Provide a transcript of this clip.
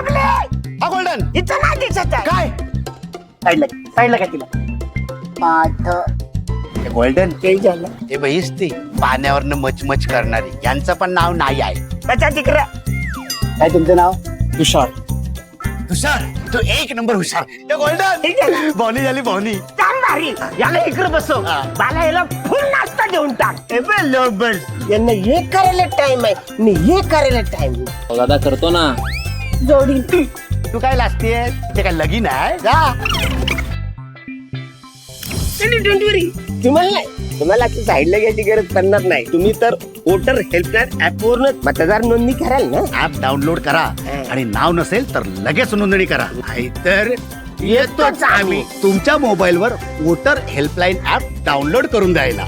डबले हा गोल्डन इथं नाही दिसत आहे. काय? साईडला साईडला का तिला? पाठ. हे गोल्डन ते झालं. हे बहीच ते पाण्यावरनं मचमच करणारी. यांचं पण नाव नाही आहे. त्याच्या तिकडं. काय तुमचं नाव? तुषार. हुशार तू एक नंबर हुशार. हे गोल्डन ठीक आहे ना? बॉनी झाली बॉनी छान भारी. याला इकडे बसव. हा. मला याला फुल नाश्ता देऊन टाक. ए बे यांना हे करायला टाइम आहे. आणि हे करायला टाइम दादा करतो ना. जोडी. तू काय लागतेय ते काय लगीन आहे? जा. तुम्हाला नाही. तुम्हाला साईडला घ्यायची गरज पडणार नाही. तुम्ही तर वोटर हेल्पलाईन ऍप वरून मतदार नोंदणी कराल ना? ऍप डाउनलोड करा. आणि नाव नसेल तर लगेच नोंदणी करा. नाहीतर येतोच आम्ही. तुमच्या मोबाईलवर वोटर हेल्पलाईन ऍप डाउनलोड करून द्यायला.